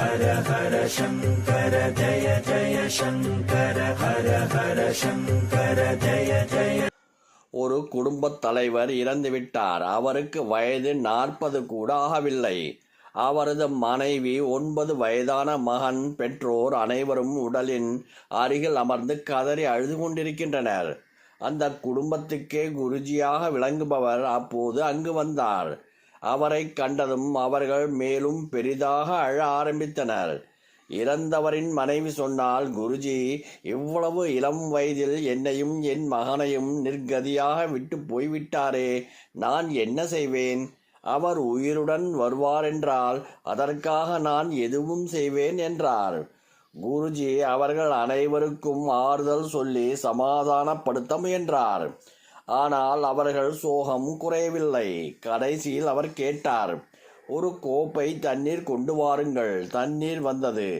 ஹர ஹர சங்கர ஜய ஜய சங்கர ஹர ஹர சங்கர ஜய ஜய. ஒரு குடும்பத் தலைவர் இறந்துவிட்டார். அவருக்கு வயது நாற்பது கூட ஆகவில்லை. அவரது மனைவி ஒன்பது வயதான மகன் பெற்றோர் அனைவரும் உடலின் அருகில் அமர்ந்து கதறி அழுது கொண்டிருக்கின்றனர். அந்த குடும்பத்துக்கே குருஜியாக விளங்குபவர் அப்போது அங்கு வந்தார். அவரை கண்டதும் அவர்கள் மேலும் பெரிதாக அழ ஆரம்பித்தனர். இறந்தவரின் மனைவி சொன்னால் குருஜி இவ்வளவு இளம் வயதில் என்னையும் என் மகனையும் நிர்கதியாக விட்டு போய்விட்டாரே நான் என்ன செய்வேன்? அவர் உயிருடன் வருவாரென்றால் அதற்காக நான் எதுவும் செய்வேன் என்றார். குருஜி அவர்கள் அனைவருக்கும் ஆறுதல் சொல்லி சமாதானப்படுத்த முயன்றார். ஆனால் அவர்கள் சோகம் குறையவில்லை. கடைசியில் அவர் கேட்டார் ஒரு கோப்பை தண்ணீர் கொண்டு வாருங்கள். தண்ணீர் வந்தது.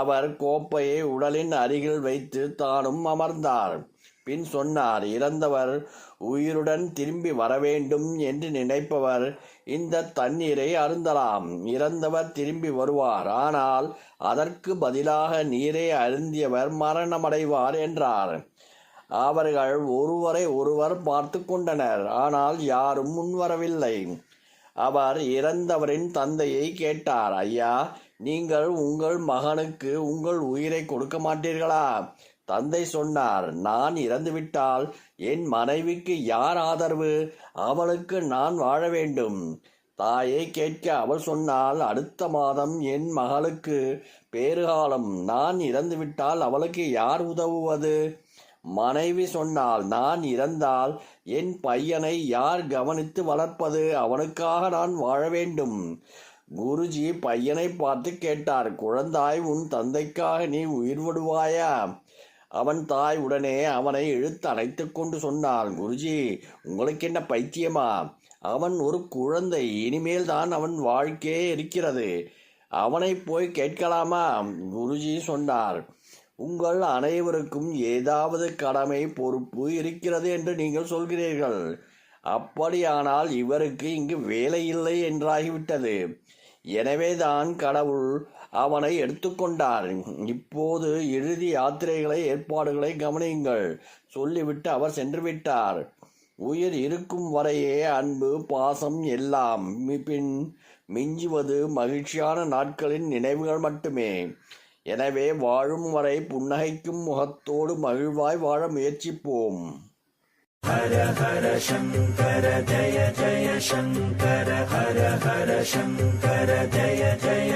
அவர் கோப்பையை உடலின் அருகில் வைத்து தானும் அமர்ந்தார். பின் சொன்னார் இறந்தவர் உயிருடன் திரும்பி வரவேண்டும் என்று நினைப்பவர் இந்த தண்ணீரை அருந்தலாம். இறந்தவர் திரும்பி வருவார். ஆனால் அதற்கு பதிலாக நீரை அருந்தியவர் மரணமடைவார் என்றார். அவர்கள் ஒருவரை ஒருவர் பார்த்து கொண்டனர். ஆனால் யாரும் முன்வரவில்லை. அவர் இறந்தவரின் தந்தையை கேட்டார் ஐயா நீங்கள் உங்கள் மகனுக்கு உங்கள் உயிரை கொடுக்க மாட்டீர்களா? தந்தை சொன்னார் நான் இறந்துவிட்டால் என் மனைவிக்கு யார் ஆதரவு? அவளுக்கு நான் வாழ வேண்டும். தாயை கேட்க அவள் சொன்னால் அடுத்த மாதம் என் மகளுக்கு பேறுகாலம். நான் இறந்துவிட்டால் அவளுக்கு யார் உதவுவது? மனைவி சொன்னால் நான் இறந்தால் என் பையனை யார் கவனித்து வளர்ப்பது? அவனுக்காக நான் வாழ வேண்டும். குருஜி பையனை பார்த்து கேட்டார் குழந்தாய் உன் தந்தைக்காக நீ உயிர் விடுவாயா? அவன் தாய் உடனே அவனை இழுத்து அணைத்துக் கொண்டு சொன்னாள் குருஜி உங்களுக்கு என்ன பைத்தியமா? அவன் ஒரு குழந்தை இனிமேல் தான் அவன் வாழ்க்கையே இருக்கிறது. அவனை போய் கேட்கலாமா? குருஜி சொன்னார் உங்கள் அனைவருக்கும் ஏதாவது கடமை பொறுப்பு இருக்கிறது என்று நீங்கள் சொல்கிறீர்கள். அப்படியானால் இவருக்கு இங்கு வேலை இல்லை என்றாகிவிட்டது. எனவேதான் கடவுள் அவனை எடுத்துக்கொண்டார். இப்போது இறுதி யாத்திரைகளை ஏற்பாடுகளை கவனியுங்கள். சொல்லிவிட்டு அவர் சென்று விட்டார் உயிர் இருக்கும் வரையே அன்பு பாசம் எல்லாம். பின் மிஞ்சுவது மகிழ்ச்சியான நாட்களின் நினைவுகள் மட்டுமே. எனவே வாழும் வரை புன்னகைக்கும் முகத்தோடு மகிழ்வாய் வாழ முயற்சிப்போம். ஹர ஹர சங்கர ஜய ஜய சங்கர ஹர ஹர சங்கர ஜய ஜய